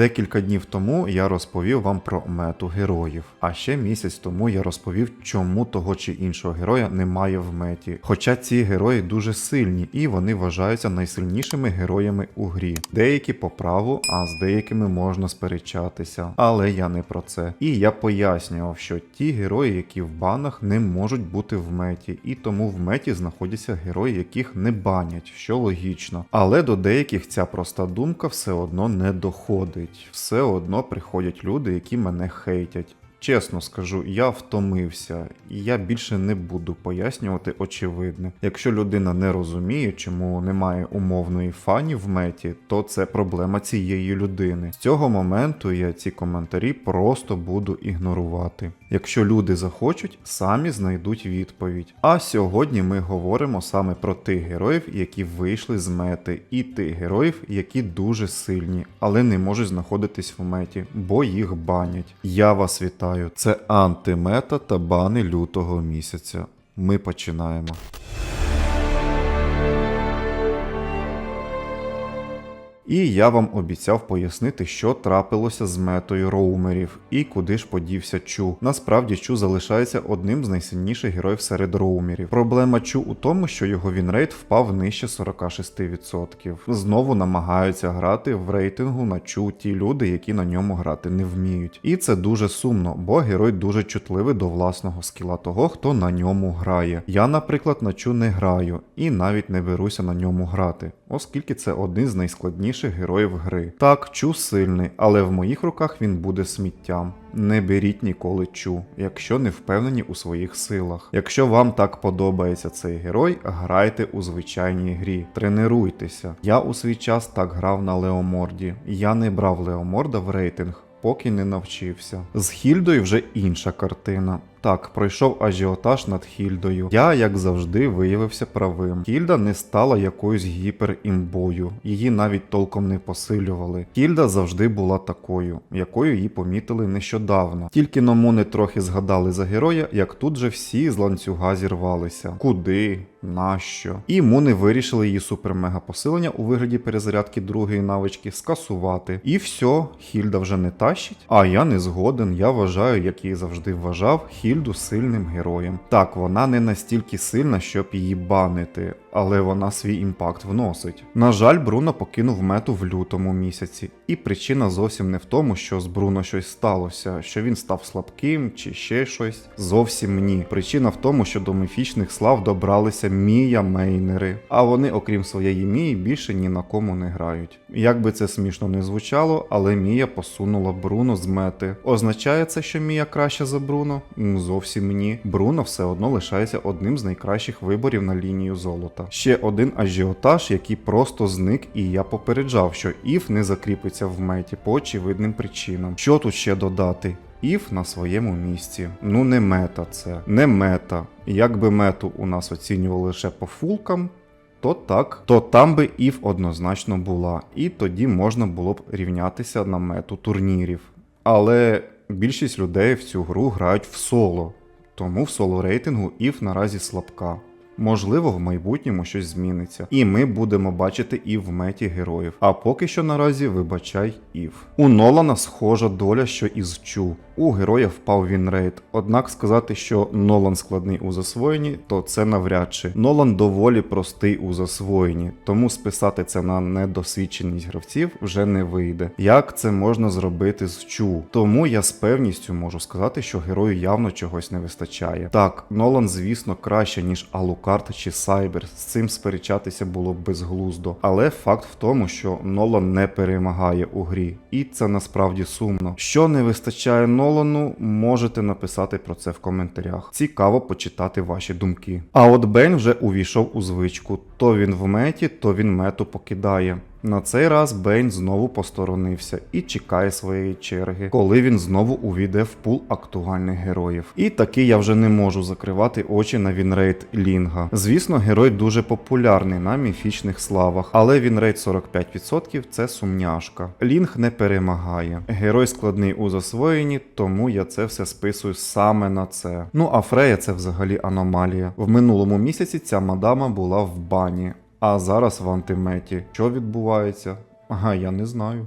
Декілька днів тому я розповів вам про мету героїв, а ще місяць тому я розповів, чому того чи іншого героя немає в меті. Хоча ці герої дуже сильні і вони вважаються найсильнішими героями у грі. Деякі по праву, а з деякими можна сперечатися. Але я не про це. І я пояснював, що ті герої, які в банах, не можуть бути в меті, і тому в меті знаходяться герої, яких не банять, що логічно. Але до деяких ця проста думка все одно не доходить. Все одно приходять люди, які мене хейтять. Чесно скажу, я втомився, і я більше не буду пояснювати очевидне. Якщо людина не розуміє, чому немає умовної фані в меті, то це проблема цієї людини. З цього моменту я ці коментарі просто буду ігнорувати. Якщо люди захочуть, самі знайдуть відповідь. А сьогодні ми говоримо саме про тих героїв, які вийшли з мети, і тих героїв, які дуже сильні, але не можуть знаходитись в меті, бо їх банять. Я вас вітаю. Це антимета та бани лютого місяця. Ми починаємо. І я вам обіцяв пояснити, що трапилося з метою роумерів і куди ж подівся Чу. Насправді Чу залишається одним з найсильніших героїв серед роумерів. Проблема Чу у тому, що його вінрейт впав нижче 46%. Знову намагаються грати в рейтингу на Чу ті люди, які на ньому грати не вміють. І це дуже сумно, бо герой дуже чутливий до власного скіла того, хто на ньому грає. Я, наприклад, на Чу не граю і навіть не беруся на ньому грати, оскільки це один з найскладніших героїв гри. Так, Чу сильний, але в моїх руках він буде сміттям. Не беріть ніколи чу, якщо не впевнені у своїх силах. Якщо вам так подобається цей герой, грайте у звичайній грі, тренуйтеся. Я у свій час так грав на Леоморді. Я не брав Леоморда в рейтинг. Поки не навчився. З Хільдою вже інша картина. Так, пройшов ажіотаж над Хільдою. Я, як завжди, виявився правим. Хільда не стала якоюсь гіперімбою, її навіть толком не посилювали. Хільда завжди була такою, якою її помітили нещодавно. Тільки номуни трохи згадали за героя, як тут же всі з ланцюга зірвалися. Куди? Нащо? І муни вирішили її супер-мега посилення у вигляді перезарядки другої навички скасувати. І все, Хільда вже не тащить. А я не згоден. Я вважаю, як і завжди вважав, Хільду сильним героєм. Так, вона не настільки сильна, щоб її банити, але вона свій імпакт вносить. На жаль, Бруно покинув мету в лютому місяці, і причина зовсім не в тому, що з Бруно щось сталося, що він став слабким чи ще щось. Зовсім ні. Причина в тому, що до міфічних слав добралися Мія Мейнери, а вони, окрім своєї Мії, більше ні на кому не грають. Як би це смішно не звучало, але Мія посунула Бруно з мети. Означає це, що Мія краще за Бруно? Зовсім ні. Бруно все одно лишається одним з найкращих виборів на лінію золота. Ще один ажіотаж, який просто зник, і я попереджав, що Іф не закріпиться в меті по очевидним причинам. Що тут ще додати? Іф на своєму місці. Ну не мета це, не мета. Якби мету у нас оцінювали лише по фулкам, то так, то там би Ів однозначно була, і тоді можна було б рівнятися на мету турнірів. Але більшість людей в цю гру грають в соло, тому в соло рейтингу Ів наразі слабка. Можливо, в майбутньому щось зміниться, і ми будемо бачити і в меті героїв. А поки що наразі вибачай Ів. У Нолана схожа доля, що і з Чу. У героя впав вінрейт. Однак сказати, що Нолан складний у засвоєнні, то це навряд чи. Нолан доволі простий у засвоєнні, тому списати це на недосвідченість гравців вже не вийде. Як це можна зробити з Чу? Тому я з певністю можу сказати, що герою явно чогось не вистачає. Так, Нолан, звісно, краще, ніж Алукарт чи Сайбер. З цим сперечатися було б безглуздо. Але факт в тому, що Нолан не перемагає у грі, і це насправді сумно. Що не вистачає Нолану, можете написати про це в коментарях. Цікаво почитати ваші думки. А от Бен вже увійшов у звичку: то він в меті, то він мету покидає. На цей раз Бейн знову посторонився і чекає своєї черги, коли він знову увійде в пул актуальних героїв. І таки я вже не можу закривати очі на вінрейт Лінга. Звісно, герой дуже популярний на міфічних славах, але вінрейт 45% це сумняшка. Лінг не перемагає. Герой складний у засвоєнні, тому я це все списую саме на це. Ну а Фрея це взагалі аномалія. В минулому місяці ця мадама була в бані. А зараз в антиметі. Що відбувається? Ага, я не знаю.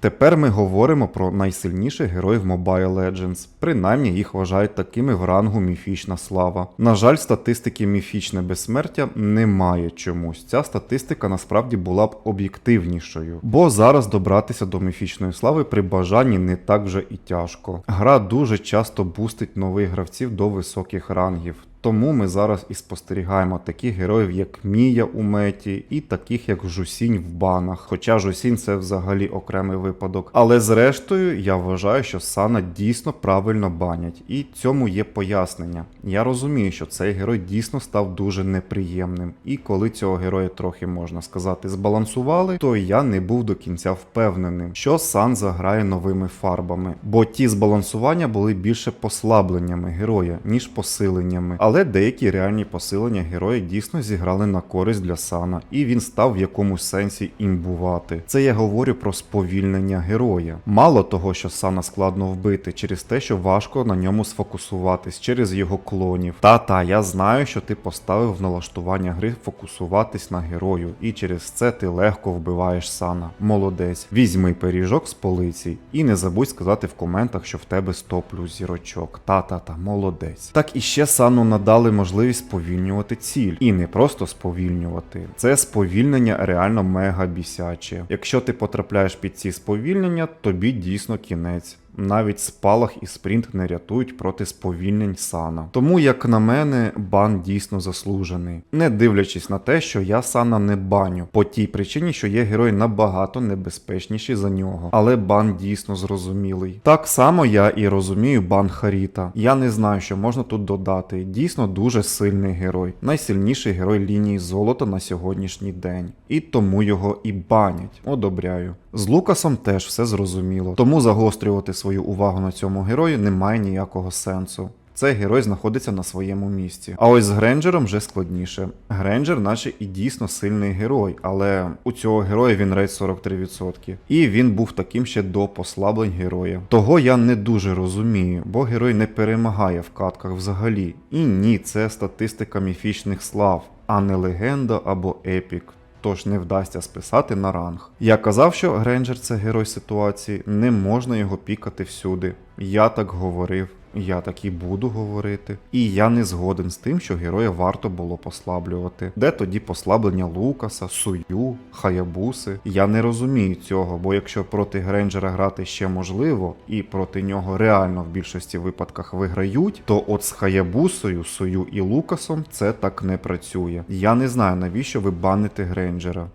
Тепер ми говоримо про найсильніших героїв Mobile Legends. Принаймні їх вважають такими в рангу міфічна слава. На жаль, статистики міфічне безсмертя немає чомусь. Ця статистика насправді була б об'єктивнішою, бо зараз добратися до міфічної слави при бажанні не так вже і тяжко. Гра дуже часто бустить нових гравців до високих рангів. Тому ми зараз і спостерігаємо таких героїв, як Мія у меті, і таких, як Жусінь в банах. Хоча Жусінь це взагалі окремий випадок. Але зрештою, я вважаю, що Сана дійсно правильно банять, і цьому є пояснення. Я розумію, що цей герой дійсно став дуже неприємним. І коли цього героя трохи можна сказати збалансували, то я не був до кінця впевненим, що Сан заграє новими фарбами, бо ті збалансування були більше послабленнями героя, ніж посиленнями. Але деякі реальні посилення героя дійсно зіграли на користь для Сана, і він став в якомусь сенсі імбувати. Це я говорю про сповільнення героя. Мало того, що Сана складно вбити через те, що важко на ньому сфокусуватись через його клонів. Та-та, я знаю, що ти поставив в налаштування гри фокусуватись на герою, і через це ти легко вбиваєш Сана. Молодець. Візьми пиріжок з полиці і не забудь сказати в коментах, що в тебе 100 плюс зірочок. Та-та-та, молодець. Так і ще Сану надали можливість сповільнювати ціль. І не просто сповільнювати. Це сповільнення реально мега бісяче. Якщо ти потрапляєш під ці сповільнення, тобі дійсно кінець. Навіть спалах і спринт не рятують проти сповільнень Сана. Тому, як на мене, бан дійсно заслужений. Не дивлячись на те, що я Сана не баню, по тій причині, що є герой набагато небезпечніший за нього. Але бан дійсно зрозумілий. Так само я і розумію бан Харіта. Я не знаю, що можна тут додати. Дійсно дуже сильний герой, найсильніший герой лінії золота на сьогоднішній день. І тому його і банять. Одобряю. З Лукасом теж все зрозуміло, тому загострювати свою увагу на цьому герою немає ніякого сенсу. Цей герой знаходиться на своєму місці. А ось з Гренджером вже складніше. Гренджер, наче і дійсно сильний герой, але у цього героя він рейд 43%. І він був таким ще до послаблень героя. Того я не дуже розумію, бо герой не перемагає в катках взагалі. І ні, це статистика міфічних слав, а не легенда або епік. Тож не вдасться списати на ранг. Я казав, що Гренджер це герой ситуації, не можна його пікати всюди. Я так говорив, я так і буду говорити. І я не згоден з тим, що героя варто було послаблювати. Де тоді послаблення Лукаса, Сую, Хаябуси? Я не розумію цього, бо якщо проти Гренджера грати ще можливо, і проти нього реально в більшості випадках виграють, то от з Хаябусою, Сою і Лукасом це так не працює. Я не знаю, навіщо ви баните Гренджера.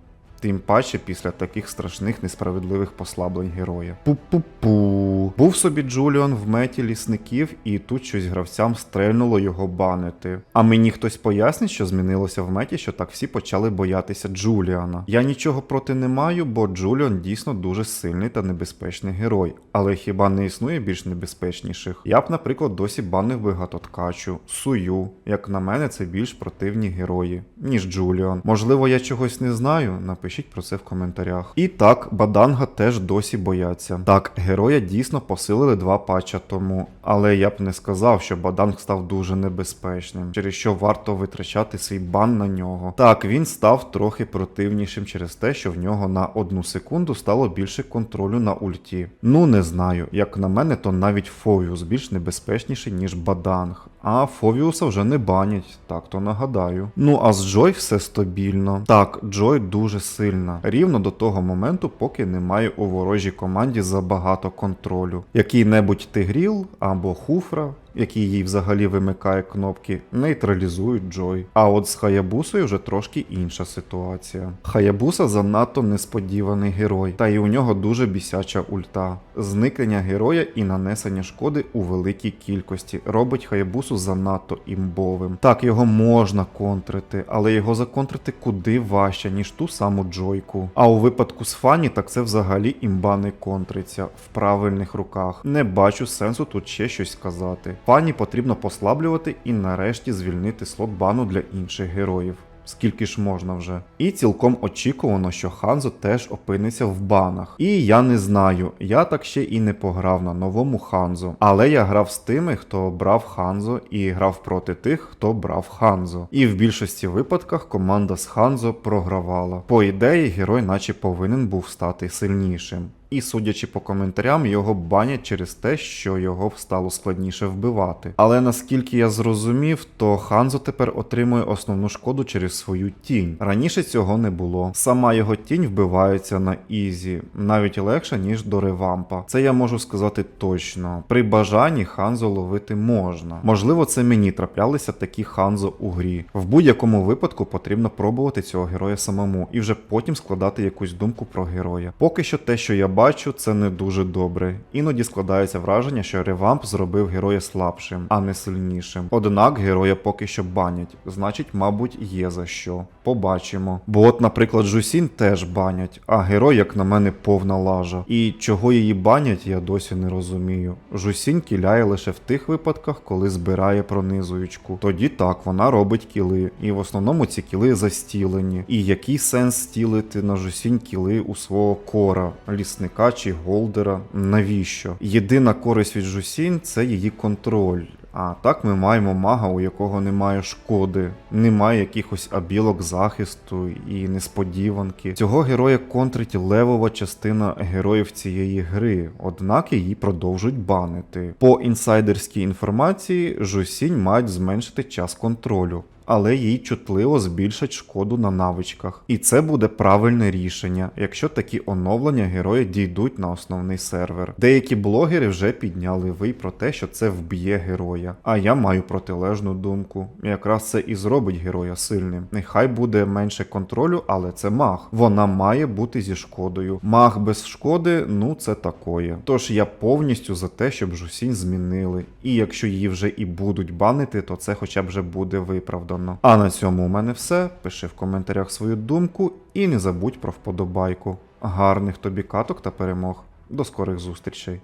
Тим паче після таких страшних несправедливих послаблень героя. Пу-пу-пу. Був собі Джуліон в меті лісників, і тут щось гравцям стрельнуло його банити. А мені хтось пояснить, що змінилося в меті, що так всі почали боятися Джуліана. Я нічого проти не маю, бо Джуліон дійсно дуже сильний та небезпечний герой. Але хіба не існує більш небезпечніших? Я б, наприклад, досі банив би Гатоткачу, Сую. Як на мене, це більш противні герої, ніж Джуліон. Можливо, я чогось не знаю. Напишіть про це в коментарях. І так, Баданга теж досі бояться. Так, героя дійсно посилили два патча тому, але я б не сказав, що Баданг став дуже небезпечним, через що варто витрачати свій бан на нього. Так, він став трохи противнішим через те, що в нього на одну секунду стало більше контролю на ульті. Ну не знаю, як на мене, то навіть Фовіус більш небезпечніший, ніж Баданг. А Фовіуса вже не банять, так то нагадаю. Ну а з Джой все стабільно. Так, Джой дуже сильна. Рівно до того моменту, поки немає у ворожій команді забагато контролю. Який-небудь Тигріл або Хуфра який їй взагалі вимикає кнопки, нейтралізують Джой. А от з Хаябусою вже трошки інша ситуація. Хаябуса занадто несподіваний герой, та й у нього дуже бісяча ульта. Зникнення героя і нанесення шкоди у великій кількості робить Хаябусу занадто імбовим. Так, його можна контрити, але його законтрити куди важче, ніж ту саму Джойку. А у випадку з Фані, так це взагалі імба не контриться в правильних руках. Не бачу сенсу тут ще щось сказати. Фані потрібно послаблювати і нарешті звільнити слот бану для інших героїв. Скільки ж можна вже. І цілком очікувано, що Ханзо теж опиниться в банах. І я не знаю, я так ще і не пограв на новому Ханзо. Але я грав з тими, хто брав Ханзо, і грав проти тих, хто брав Ханзо. І в більшості випадках команда з Ханзо програвала. По ідеї, герой наче повинен був стати сильнішим. І судячи по коментарям, його банять через те, що його стало складніше вбивати. Але наскільки я зрозумів, то Ханзо тепер отримує основну шкоду через свою тінь. Раніше цього не було. Сама його тінь вбивається на ізі, навіть легше, ніж до ревампа. Це я можу сказати точно. При бажанні Ханзо ловити можна. Можливо, це мені траплялися такі Ханзо у грі. В будь-якому випадку потрібно пробувати цього героя самому і вже потім складати якусь думку про героя. Поки що те, що я бачу, це не дуже добре. Іноді складається враження, що ревамп зробив героя слабшим, а не сильнішим. Однак героя поки що банять. Значить, мабуть, є за що. Побачимо. Бо от, наприклад, Жусін теж банять, а герой, як на мене, повна лажа. І чого її банять, я досі не розумію. Жусінь кіляє лише в тих випадках, коли збирає пронизуючку. Тоді так, вона робить кіли. І в основному ці кіли застілені. І який сенс стілити на жусінь кіли у свого кора, лісника чи голдера? Навіщо? Єдина користь від жусінь це її контроль. А так ми маємо мага, у якого немає шкоди, немає якихось абілок захисту і несподіванки. Цього героя контрить левова частина героїв цієї гри, однак її продовжують банити. По інсайдерській інформації, Жусінь мають зменшити час контролю. Але їй чутливо збільшать шкоду на навичках. І це буде правильне рішення, якщо такі оновлення героя дійдуть на основний сервер. Деякі блогери вже підняли вий про те, що це вб'є героя. А я маю протилежну думку. Якраз це і зробить героя сильним. Нехай буде менше контролю, але це маг. Вона має бути зі шкодою. Маг без шкоди, ну це такое. Тож я повністю за те, щоб Жусінь змінили. І якщо її вже і будуть банити, то це хоча б вже буде виправдано. А на цьому у мене все. Пиши в коментарях свою думку і не забудь про вподобайку. Гарних тобі каток та перемог. До скорих зустрічей.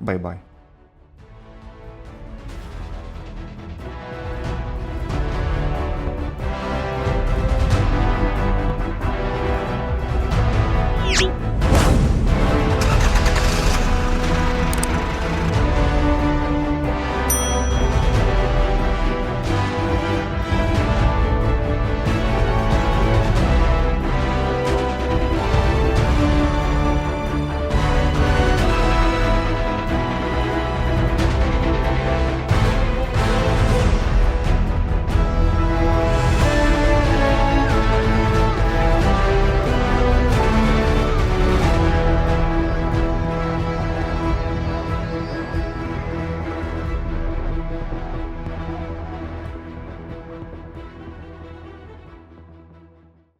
Бай-бай.